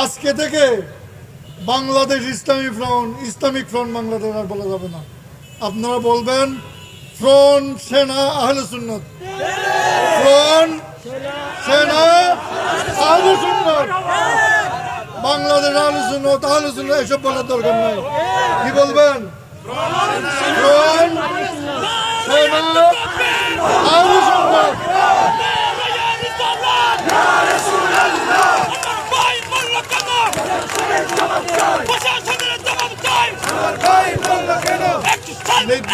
আজকে থেকে Bangladesh Islami Front, Islamic Front Bangladesh আর বলা যাবে না। আপনারা বলবেন, ফ্রন্ট সেনা আহলে সুন্নত। ফ্রন্ট সেনা আহলে সুন্নত। বাংলাদেশ আহলে সুন্নত আহলে সুন্নত, এসব বলার দরকার নাই। কি বলবেন? ফ্রন্ট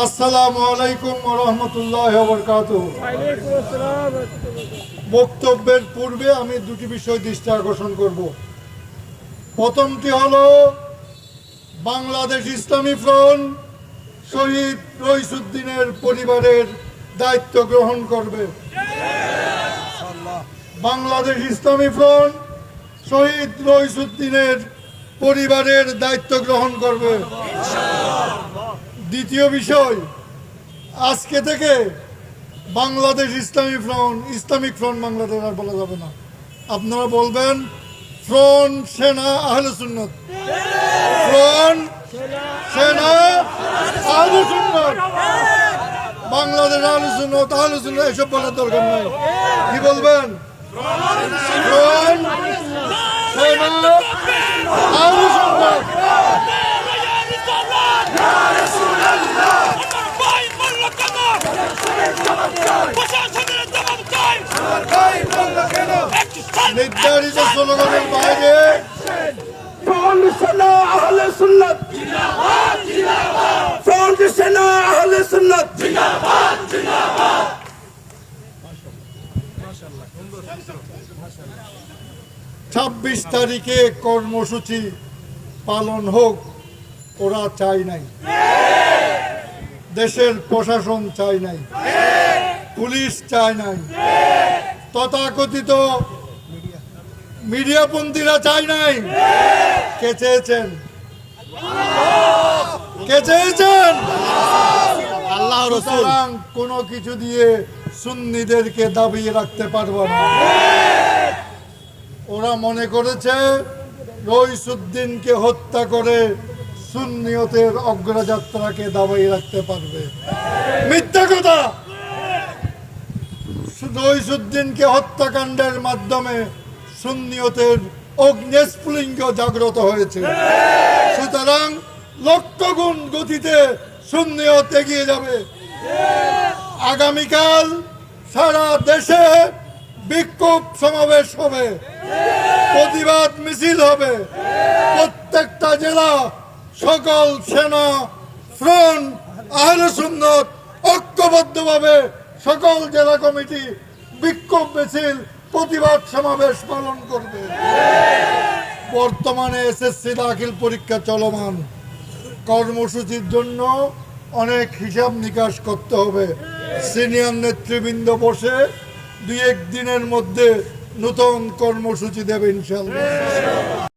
আসসালামু আলাইকুম রহমতুল্লাহ বরকাত বক্তব্যের পূর্বে আমি দুটি বিষয় দৃষ্টি আকর্ষণ করব। প্রথমটি হলো বাংলাদেশ ইসলামী ফ্রন্ট শহীদ রইসুদ্দিনের পরিবারের দায়িত্ব গ্রহণ করবে। বাংলাদেশ ইসলামী ফ্রন্ট শহীদ রইসুদ্দিনের পরিবারের দায়িত্ব গ্রহণ করবে। দ্বিতীয় বিষয়, আজকে থেকে Bangladesh Islami Front, Islamic Front Bangladesh আর বলা যাবে না। আপনারা বলবেন, ফ্রন্ট সেনা আহলে সুন্নত। ফ্রন্ট সেনা আহলে সুন্নত। বাংলাদেশ আহলে সুন্নত আহলে সুন্নত, এসব বলার দরকার নাই। কি বলবেন ফ্রন্ট সেনা আহলে সুন্নত নির্ধারিত স্লোগানের বাইরে ফ্রন্ট সেনা আহলে সুন্নাত। ফ্রন্ট সেনা আহলে সুন্নাত। ছাব্বিশ তারিখে কর্মসূচি পালন হোক ওরা চাই নাই। দেশের প্রশাসন চাই নাই। পুলিশ চায় নাই। তথাকথিত মিডিয়াপন্থীরা চায় নাই। কে চেয়েছেন? কে চেয়েছেন? আল্লাহ সুতরাং কোনো কিছু দিয়ে সুন্নিদেরকে দাবিয়ে রাখতে পারব না। ওরা মনে করেছে রইসুদ্দিনকে হত্যা করে সুন্নিয়তের অগ্রযাত্রাকে দাবাই রাখতে পারবে। মিথ্যা কথা! রইসুদ্দিনকে হত্যাকাণ্ডের মাধ্যমে সুন্নিয়তের অগ্নেস্ফুলিঙ্গ জাগ্রত হয়েছে। সুতরাং লক্ষ গুণ গতিতে সুন্নিয়ত এগিয়ে যাবে। আগামীকাল সারা দেশে বিক্ষোভ সমাবেশ হবে। প্রতিবাদ মিছিল হবে। প্রত্যেকটা জেলা সকল সেনা, ফ্রন্ট, আহলে সুন্নত ঐক্যবদ্ধভাবে সকল জেলা কমিটি বিক্ষোভ মিছিল, প্রতিবাদ সমাবেশ পালন করবে। বর্তমানে এসএসসি দাখিল পরীক্ষা চলমান। কর্মসূচির জন্য অনেক হিসাব নিকাশ করতে হবে। সিনিয়র নেতৃবৃন্দ বসে দুই এক দিনের মধ্যে নতুন কর্মসূচি দেবে ইনশাল্লাহ